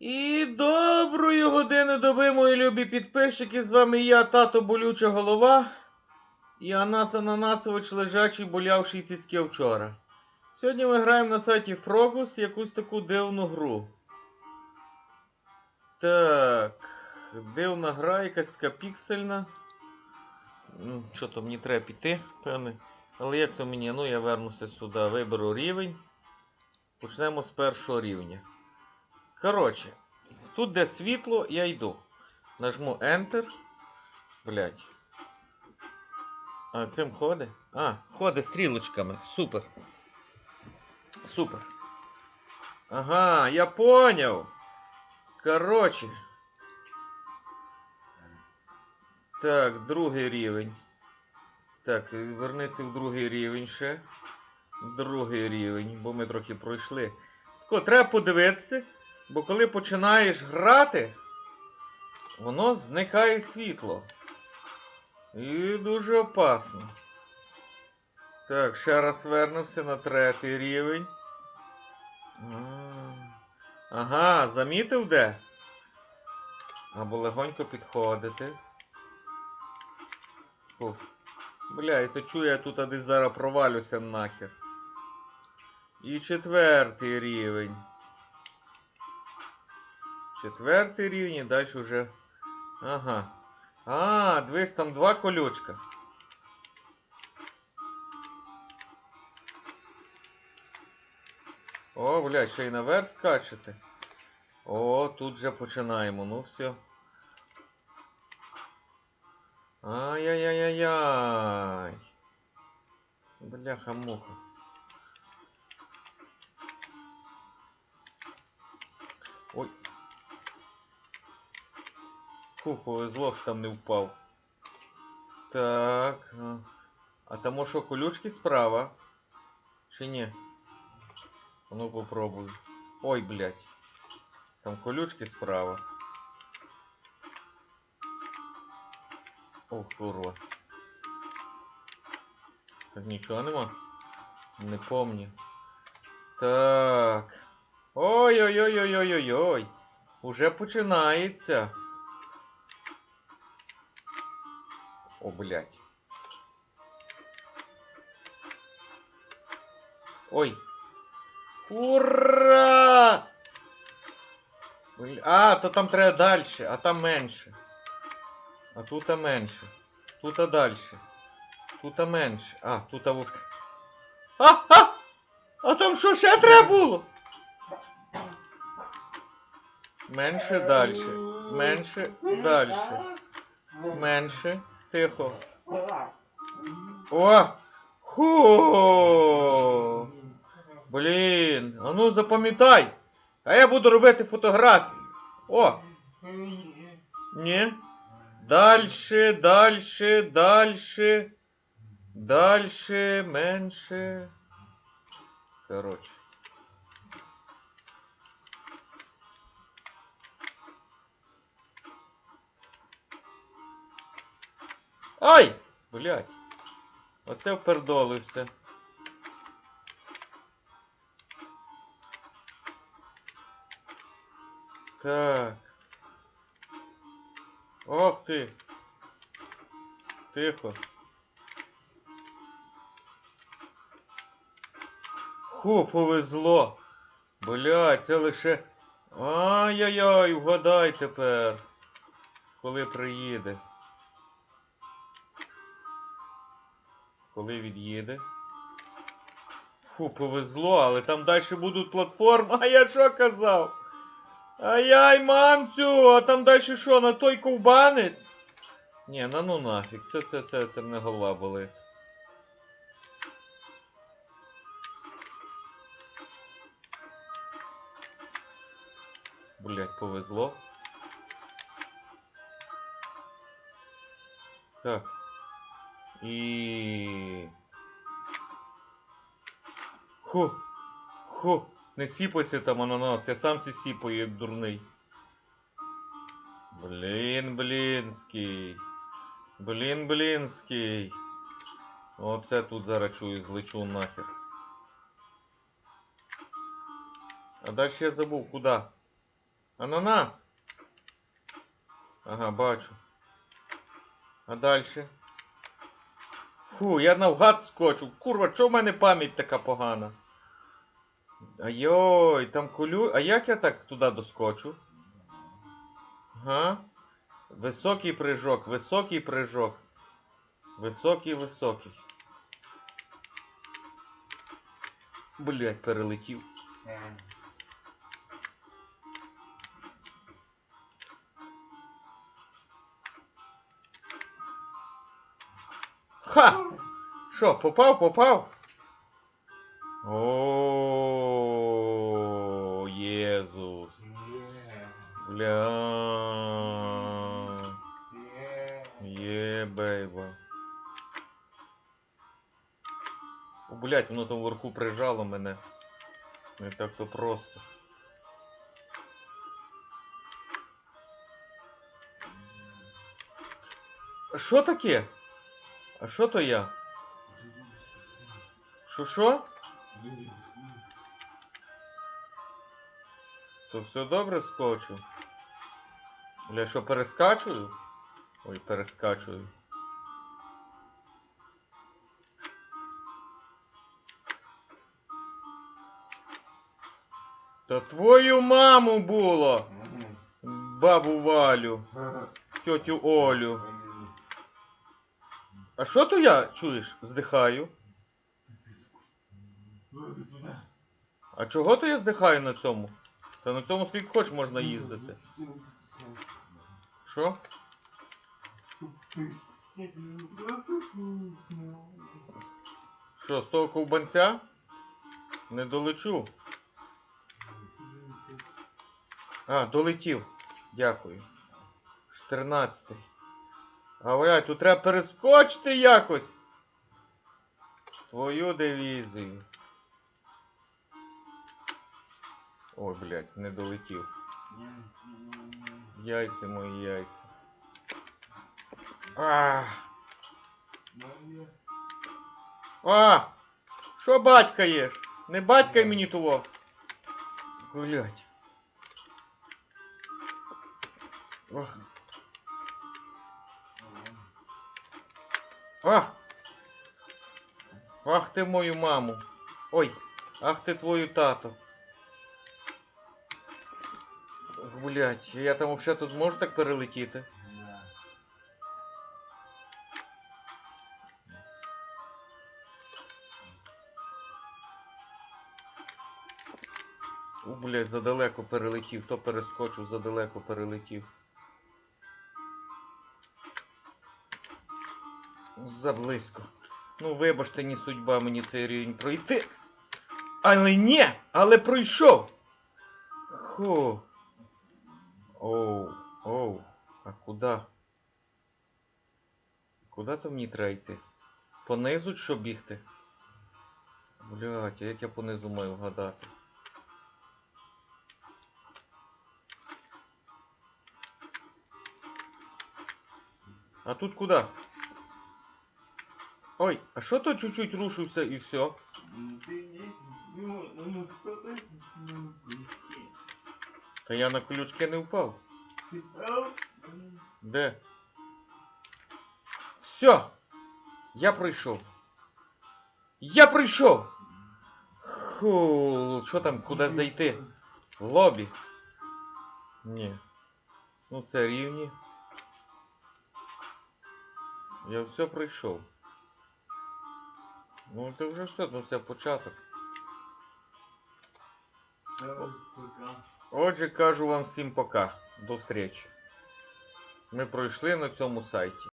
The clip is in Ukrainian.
І доброї години доби, мої любі підписчики. З вами я, тато болюча голова. І Анас Ананасович лежачий болявший цицьки вчора. Сьогодні ми граємо на сайті Фрогус якусь таку дивну гру. Так. Дивна гра, якась така піксельна. Що то мені треба піти, певне. Але як то мені? Ну, я вернуся сюди, виберу рівень. Почнемо з першого рівня. Коротше, тут де світло, я йду. Нажму Enter. Блять. А цим ходить? А, ходить стрілочками. Супер. Супер. Ага, я поняв. Коротше. Так, другий рівень. Так, вернися в другий рівень ще. Другий рівень, бо ми трохи пройшли. Тако, треба подивитися, бо коли починаєш грати, воно зникає світло. І дуже опасно. Так, ще раз вернемося на третій рівень. Ага, замітив де? Або легонько підходити. Фух. Бля, і то чую, я тут десь зараз провалюся нахер. І четвертий рівень. Четвертий рівень і далі вже. Ага. А, дивись, там два колючка. О, бля, ще й наверх скачете. О, тут вже починаємо. Ну все. Ай-яй-яй-яй-яй. Бляха-муха. Фу, повезло, що там не впав. Так. а. А там що, колючки справа? Чи ні? Ну попробуй. Ой, блядь. Там колючки справа. Ох, курва. Так нічого нема? Не помню. Так. Ой-ой-ой-ой-ой-ой-ой. Уже починається. Блядь. Ой. Ура! А, то там треба далі, а там менше. А тут менше. Тут а далі. Тут менше. А, тут а вовк. А, а! А там що ще треба було? Менше далі. Менше далі. Менше. Тихо. О! Ху! Блін, а ну запам'ятай. А я буду робити фотографію. О! Ні. Дальше, дальше, дальше. Дальше, менше. Коротше. Ай! Блять. Оце впердолився. Так. Ох ти. Тихо. Ху, повезло. Блядь, це лише. Ай-яй-яй, вгадай тепер. Коли приїде. Коли від'їде. Фу, повезло, але там далі будуть платформи. А я що казав? Ай-яй, мамцю, а там далі що, на той ковбанець? Ні, на ну нафіг, це, це, це, це мене голова болить. Блять, повезло. Так. І. Ху. Ху. Не сіпайся там ананас, я сам сі сіпаю, як дурний. Блін, блінський. Блін, блінський. Оце тут зараз чую, злечу нахер. А далі я забув, куди? Ананас. Ага, бачу. А далі? Фу, я навгад скочу. Курва, чого в мене пам'ять така погана? Айой, там колю. А як я так туди доскочу? Ага. Високий прыжок, високий прыжок. Високий, високий. Блять, перелетів. Ха! Що, попав, попав? О, Єзус. Бля. Є, бейба. О, блядь, воно там вверху прижало мене. Не так то просто. Що таке? А що то я? Що що? То все добре скочу? Бля, що перескачую? Ой, перескачую. Та твою маму було! Бабу Валю, тьотю Олю. А що то я, чуєш, здихаю? А чого то я здихаю на цьому? Та на цьому скільки хоч можна їздити. Що? Що, з того ковбанця? Не долечу. А, долетів. Дякую. 14. А блядь, тут треба перескочити якось. Твою дивізію. Ой, блядь, не долетів. Яйця мої яйця. А, а! Що батька єш? Не батька мені того. Блядь. Ох. Ах! Ах ти мою маму. Ой, ах ти твою тату. Блять, я там взагалі зможу так перелетіти. У, блядь, задалеко перелетів. Хто перескочив, задалеко перелетів. Заблизько. Ну, вибачте, не судьба мені цей рівень пройти. Але ні! Але пройшов! Хо. Оу, оу. А куди? Куди то мені треба йти? Понизу що бігти? Блять, а як я понизу маю вгадати? А тут куди? Ой, а що то чуть-чуть рушився і все? Та я на колючки не впав. Де? Все! Я пройшов. Я пройшов! Ху, що там, куди зайти? Лобі? Ні. Ну це рівні. Я все пройшов. Ну ти вже все, ну це початок. Отже, кажу вам всім пока. До зустрічі. Ми пройшли на цьому сайті.